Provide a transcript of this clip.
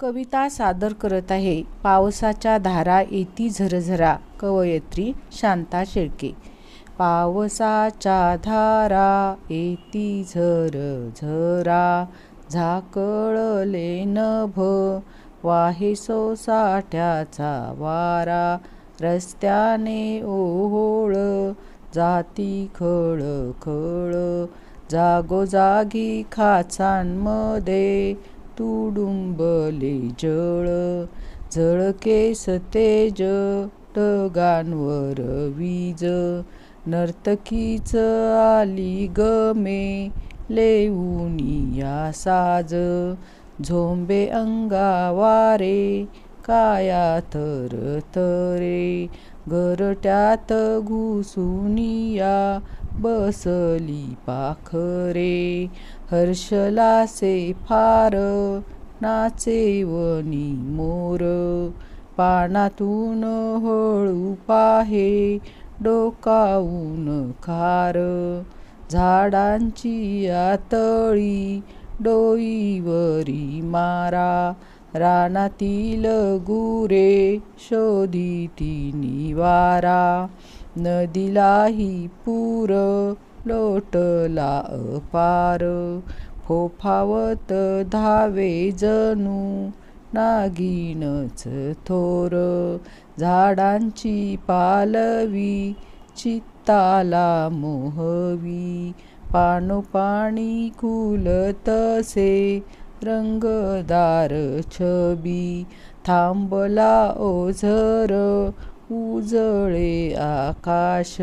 कविता सादर करत आहे. पावसाच्या धारा येती झरझरा. कवयित्री शांता शेळके. पावसाच्या धारा येती झरझरा. झाकळले नभ. वाहे सोसाठ्याचा वारा. रस्त्याने ओहोळ. जाती खळ खळ. जागोजागी खाचांमध्ये. तुडुंबले जळ झळके तेज ढगांवर वीज. नर्तकीच आली गमे लेऊनिया साज. झोंबे अंगावारे काया तर तरे घरट्यात घुसूनिया बसली पाखरे. हर्षलासे फार नाचेवनी मोर पानातून हळू पाहे डोकावून खार. झाडांची आतळी डोईवरी मारा. रानातील गुरे शोधिती निवारा नदीलाही पूर लोटला अपार फोफावत हो धावे जणू नागिनच थोर. झाडांची पालवी चित्ताला मोहवी. पाणोपाणी खुलतसे रंगदार छबी. थांबला ओझर उजळे आकाश.